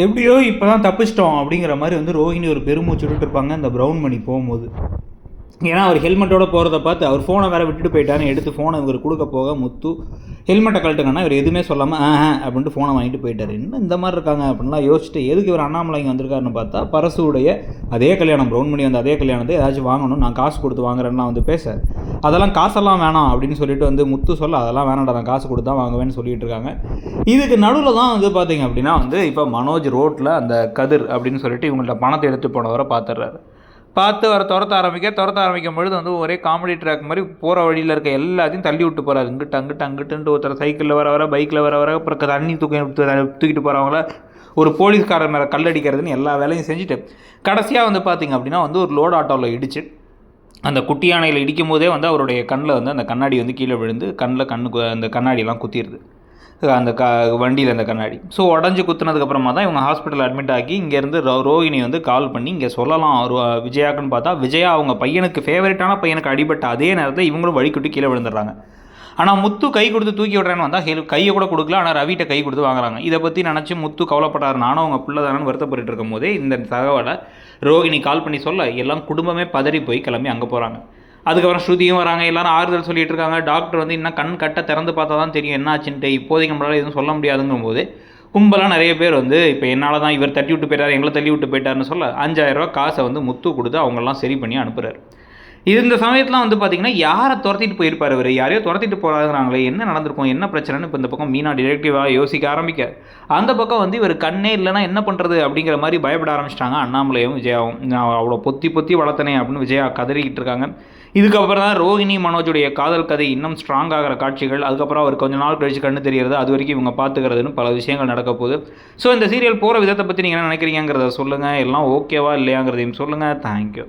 எப்படியோ இப்போ தான் தப்பிச்சிட்டோம் அப்படிங்கிற மாதிரி வந்து ரோஹிணி ஒரு பெருமூச்சு விட்டுட்டு இருப்பாங்க அந்த ப்ரௌன் மணி போகும்போது. ஏன்னா அவர் ஹெல்மெட்டோட போகிறத பார்த்து அவர் ஃபோனை வேறு விட்டுட்டு போயிட்டாருன்னு எடுத்து ஃபோனை இவர் கொடுக்க போக முத்து ஹெல்மெட்டை கழட்டுங்கன்னா இவர் எதுவுமே சொல்லாமல் ஆ அப்படின்ட்டு ஃபோனை வாங்கிட்டு போயிட்டார். என்ன இந்த மாதிரி இருக்காங்க? அப்படின்லாம் யோசிச்சுட்டு எதுக்கு இவர் அண்ணாமலை இங்கே வந்திருக்காருன்னு பார்த்தா பரசுடைய அதே கல்யாணம் ப்ரௌன் மணி வந்து அதே கல்யாணத்தை ஏதாச்சும் வாங்கணும் நான் காசு கொடுத்து வாங்குறேன்லாம் வந்து பேச அதெல்லாம் காசெல்லாம் வேணாம் அப்படின்னு சொல்லிட்டு வந்து முத்து சொல்ல அதெல்லாம் வேணாம்டா நான் காசு கொடுத்து தான் வாங்குவேன்னு சொல்லிட்டு இருக்காங்க. இதுக்கு நடுவில் தான் வந்து பார்த்தீங்க அப்படின்னா வந்து இப்போ மனோஜ் ரோட்டில் அந்த கதிர் அப்படின்னு சொல்லிட்டு இவங்கள்ட்ட பணத்தை எடுத்து போனவரை பார்த்துடுறாரு பார்த்து அவரை துரத்த ஆரம்பிக்க துரத்த ஆரம்பிக்கும் பொழுது வந்து ஒரே காமெடி ட்ராக் மாதிரி போகிற வழியில் இருக்க எல்லாத்தையும் தள்ளி விட்டு போகிறாரு இங்கிட்டு அங்கிட்டு அங்கிட்டுன்ட்டு ஒருத்தர் சைக்கிளில் வர வர பைக்கில் வர வர அப்புறம் தண்ணி தூக்கி தூக்கிட்டு போகிறவங்கள ஒரு போலீஸ்காரர் மேலே கல்லடிக்கிறதுன்னு எல்லா வேலையும் செஞ்சுட்டு கடைசியாக வந்து பார்த்தீங்க அப்படின்னா வந்து ஒரு லோட் ஆட்டோவில் இடிச்சு அந்த குட்டி யானையில் இடிக்கும் போதே வந்து அவருடைய கண்ணில் வந்து அந்த கண்ணாடி வந்து கீழே விழுந்து கண்ணில் கண்ணு அந்த கண்ணாடியெல்லாம் குத்திடுது அந்த க வண்டியில் அந்த கண்ணாடி. ஸோ உடஞ்சி குத்துனதுக்கப்புறமா தான் இவங்க ஹாஸ்பிட்டல் அட்மிட் ஆகி இங்கேருந்து ரோ ரோகிணி வந்து கால் பண்ணி இங்கே சொல்லலாம் ரோ விஜயாக்குன்னு பார்த்தா விஜயா அவங்க பையனுக்கு ஃபேவரட்டான பையனுக்கு அடிபட்ட அதே நேரத்தில் இவங்களும் வழிக்குட்டி கீழே விழுந்துடுறாங்க. ஆனால் முத்து கை கொடுத்து தூக்கி விடுறேன்னு வந்தால் ஹெல் கையை கூட கொடுக்கல ஆனால் ரவிட்ட கை கொடுத்து வாங்குறாங்க. இதை பற்றி நினச்சி முத்து கவலைப்பட்டார். நானும் அவங்க பிள்ளை தானே வருத்தப்பட்டு இருக்கும் போதே இந்த தகவலை ரோகிணி கால் பண்ணி சொல்ல எல்லாம் குடும்பமே பதறி போய் கிளம்பி அங்கே போகிறாங்க அதுக்கப்புறம் ஸ்ருதியும் வராங்க எல்லாரும் ஆறுதல் சொல்லிட்டு இருக்காங்க. டாக்டர் வந்து இன்னும் கண் கட்ட திறந்து பார்த்தா தான் தெரியும் என்ன ஆச்சுன்ட்டு இப்போதைக்கு நம்மளால் எதுவும் சொல்ல முடியாதுங்கும் போது கும்பலாக நிறைய பேர் வந்து இப்போ என்னால் தான் இவர் தட்டி விட்டு போயிட்டார் எங்களை தள்ளி விட்டு போயிட்டாருன்னு சொல்ல அஞ்சாயிரரூவா காசை வந்து முத்து கொடுத்து அவங்கெல்லாம் சரி பண்ணி அனுப்புகிறாரு இந்த சமயத்தில் வந்து பார்த்தீங்கன்னா யாரை துரத்திட்டு போயிருப்பார் இவர்? யாரையோ துரத்திட்டு போகிறாங்கிறாங்களே என்ன நடந்திருக்கும்? என்ன பிரச்சனைன்னு இப்போ இந்த பக்கம் மீனா டிரெக்டிவாக யோசிக்க ஆரம்பிக்க. அந்த பக்கம் வந்து இவர் கண்ணே இல்லைன்னா என்ன பண்ணுறது அப்படிங்கிற மாதிரி பயப்பட ஆரம்பிச்சிட்டாங்க. அண்ணாமலையும் விஜயாவும். நான் அவ்வளோ பொத்தி பொத்தி வளர்த்தனே அப்படின்னு விஜயா கதறிக்கிட்டு இருக்காங்க. இதுக்கப்புறம் தான் ரோஹிணி மனோஜுடைய காதல் கதை இன்னும் ஸ்ட்ராங் ஆகிற காட்சிகள். அதுக்கப்புறம் அவர் கொஞ்ச நாள் கழிச்சு கண்ணு தெரியறது அது வரைக்கும் இவங்க பார்த்துக்கிறதுன்னு பல விஷயங்கள் நடக்க போகுது. ஸோ இந்த சீரியல் போகிற விதத்தை பற்றி நீங்கள் என்ன நினைக்கிறீங்கிறத சொல்லுங்கள் எல்லாம் ஓகேவா இல்லையாங்கிறதையும் சொல்லுங்கள் தேங்க்யூ